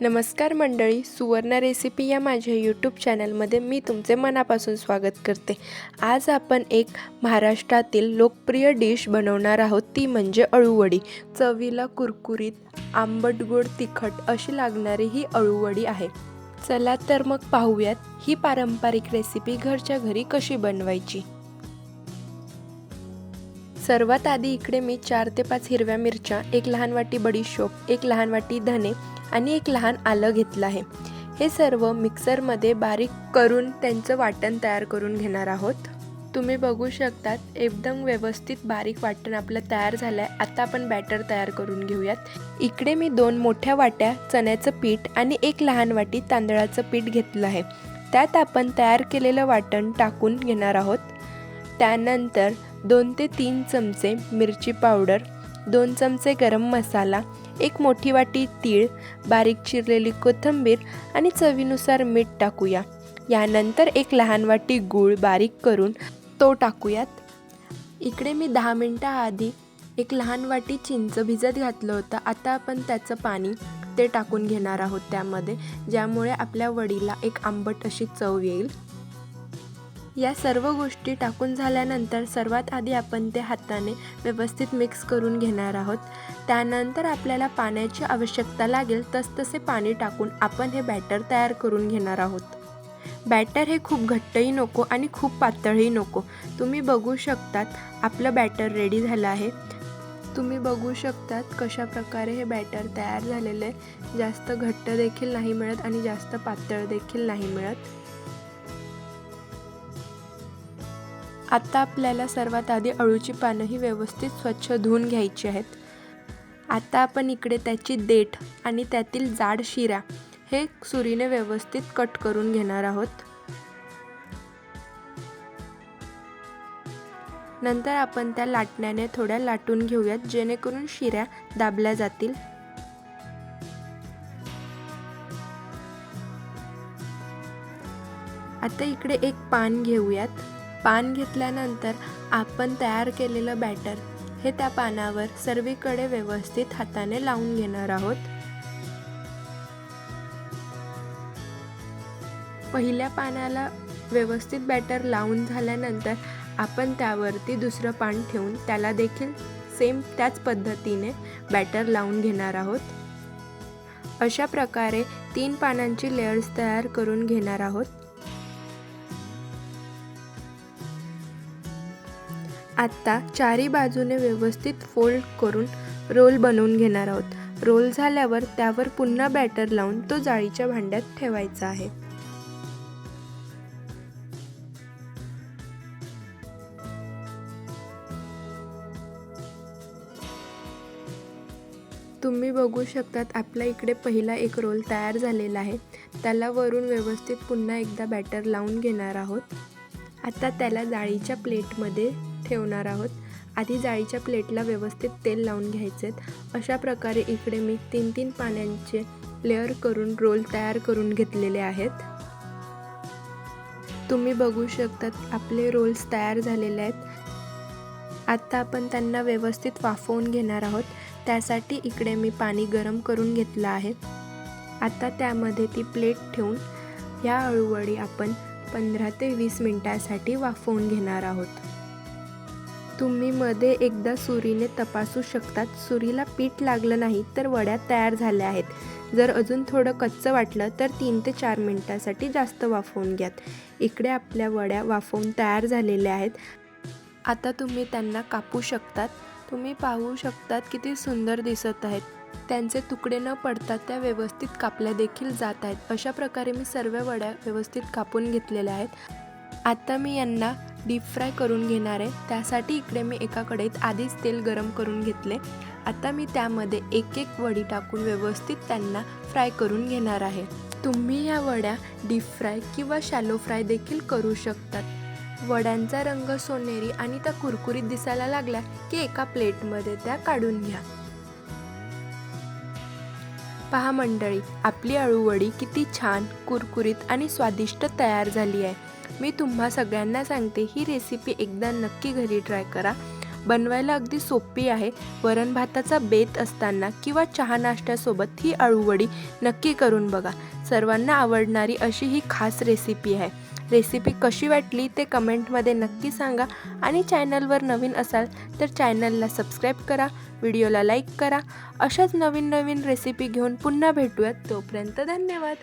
नमस्कार मंडळी सुवर्ण रेसिपी या माझ्या यूट्यूब चॅनलमध्ये मी तुमचे मनापासून स्वागत करते. आज आपण एक महाराष्ट्रातील लोकप्रिय डिश बनवणार आहोत ती म्हणजे अळूवडी. चवीला कुरकुरीत आंबट गोड तिखट अशी लागणारी ही अळूवडी आहे. चला तर मग पाहूयात ही पारंपरिक रेसिपी घरच्या घरी कशी बनवायची. सर्वात आधी इकडे मी चार ते पाच हिरव्या मिरच्या एक लहान वाटी बडीशोप एक लहान वाटी धने आणि एक लहान आलं घेतलं आहे. हे सर्व मिक्सरमध्ये बारीक करून त्यांचं वाटण तयार करून घेणार आहोत. तुम्ही बघू शकतात एकदम व्यवस्थित बारीक वाटण आपलं तयार झालं आहे आता आपण बॅटर तयार करून घेऊयात. इकडे मी दोन मोठ्या वाट्या चण्याचं पीठ आणि एक लहान वाटी तांदळाचं पीठ घेतलं आहे. त्यात आपण तयार केलेलं वाटण टाकून घेणार आहोत. त्यानंतर दोन ते तीन चमचे मिरची पावडर दोन चमचे गरम मसाला एक मोठी वाटी तीळ बारीक चिरलेली कोथिंबीर आणि चवीनुसार मीठ टाकूया. यानंतर एक लहान वाटी गूळ बारीक करून तो टाकूयात. इकडे मी दहा मिनटं आधी एक लहान वाटी चिंच भिजत घातलं होतं. आता आपण त्याचं पाणी ते टाकून घेणार आहोत त्यामध्ये ज्यामुळे आपल्या वडीला एक आंबट अशी चव येईल. या सर्व गोष्टी टाकून झाल्यानंतर सर्वात आधी आपण ते हाताने व्यवस्थित मिक्स करून घेणार आहोत. त्यानंतर आपल्याला पाण्याची आवश्यकता लागेल तसतसे पाणी टाकून आपण हे बॅटर तयार करून घेणार आहोत. बॅटर हे खूप घट्टही नको आणि खूप पातळही नको. तुम्ही बघू शकतात आपलं बॅटर रेडी झालं आहे. तुम्ही बघू शकतात कशा प्रकारे हे बॅटर तयार झालेलं आहे. जास्त घट्ट देखील नाही मिळत आणि जास्त पातळ देखील नाही मिळत. आता आपल्याला सर्वात आधी अळूची पानं ही व्यवस्थित स्वच्छ धुवून घ्यायची आहेत. आता आपण इकडे त्याची देठ आणि त्यातील जाड शिरा हे सुरीने व्यवस्थित कट करून घेणार आहोत. नंतर आपण त्या लाटण्याने थोड्या लाटून घेऊयात जेणेकरून शिऱ्या दाबल्या जातील. आता इकडे एक पान घेऊयात. पान घेतल्यानंतर आपण तयार केलेलं बॅटर हे त्या पानावर सर्वीकडे व्यवस्थित हाताने लावून घेणार आहोत. पहिल्या पानाला व्यवस्थित बॅटर लावून झाल्यानंतर आपण त्यावरती दुसरं पान ठेवून त्याला देखील सेम त्याच पद्धतीने बॅटर लावून घेणार आहोत. अशा प्रकारे तीन पानांची लेयर्स तयार करून घेणार आहोत. आत्ता चारी बाजूने व्यवस्थित फोल्ड करून रोल बनवून घेणार आहोत. रोल झाल्यावर त्यावर पुन्हा बॅटर लावून तो जाळीच्या भांड्यात ठेवायचा आहे. तुम्ही बघू शकतात आपल्या इकडे पहिला एक रोल तयार झालेला आहे. त्याला वरून व्यवस्थित पुन्हा एकदा बॅटर लावून घेणार आहोत. आता त्याला जाळीच्या प्लेटमध्ये ठेवणार आहोत. आधी जाळीच्या प्लेटला व्यवस्थित तेल लावून घ्यायचे. अशा प्रकारे इकडे मी तीन तीन पाण्यांचे लेअर करून रोल तयार करून घेतलेले आहेत. तुम्ही बघू शकतात आपले रोल्स तयार झालेले आहेत. आत्ता आपण त्यांना व्यवस्थित वाफवून घेणार आहोत. त्यासाठी इकडे मी पाणी गरम करून घेतलं आहे. आता त्यामध्ये ती प्लेट ठेवून या अळूवडी आपण पंधरा ते वीस मिनटासाठी वाफवून घेणार आहोत. तुम्ही मध्ये एकदा सुरीने तपासू शकतात. सुरीला पीठ लागलं नाही तर वड्या तयार झाल्या आहेत. जर अजून थोडं कच्चं वाटलं तर तीन ते चार मिनटासाठी जास्त वाफवून घ्यात. इकडे आपल्या वड्या वाफवून तयार झालेल्या आहेत. आता तुम्ही त्यांना कापू शकतात. तुम्ही पाहू शकतात किती सुंदर दिसत आहेत. त्यांचे तुकडे न पडता त्या व्यवस्थित कापल्या देखील जात आहेत. अशा प्रकारे मी सर्व वड्या व्यवस्थित कापून घेतलेल्या आहेत. आता मी यांना डीप फ्राय करून घेणार आहे. त्यासाठी इकडे मी एका कढईत आधीच तेल गरम करून घेतले. आता मी त्यामध्ये एक एक वडी टाकून व्यवस्थित त्यांना फ्राय करून घेणार आहे. तुम्ही या वड्या डीप फ्राय किंवा शॅलो फ्राय देखील करू शकतात. वड्यांचा रंग सोनेरी आणि त्या कुरकुरीत दिसायला लागल्या की एका प्लेटमध्ये त्या काढून घ्या. पहा मंडळी आपली अळूवडी किती छान कुरकुरीत आणि स्वादिष्ट तयार झाली आहे. मी तुम्हा सगळ्यांना सांगते ही रेसिपी एकदा नक्की घरी ट्राय करा. बनवायला अगदी सोपी आहे. वरण भाताचा बेत असताना किंवा चहा नाश्त्यासोबत ही अळूवडी नक्की करून बघा. सर्वांना आवडणारी अशी ही खास रेसिपी आहे. रेसिपी कशी वाटली ते कमेंटमध्ये नक्की सांगा. आणि चॅनलवर नवीन असाल तर चॅनलला सबस्क्राईब करा व्हिडिओला लाईक करा. अशाच नवीन नवीन रेसिपी घेऊन पुन्हा भेटूयात. तोपर्यंत धन्यवाद.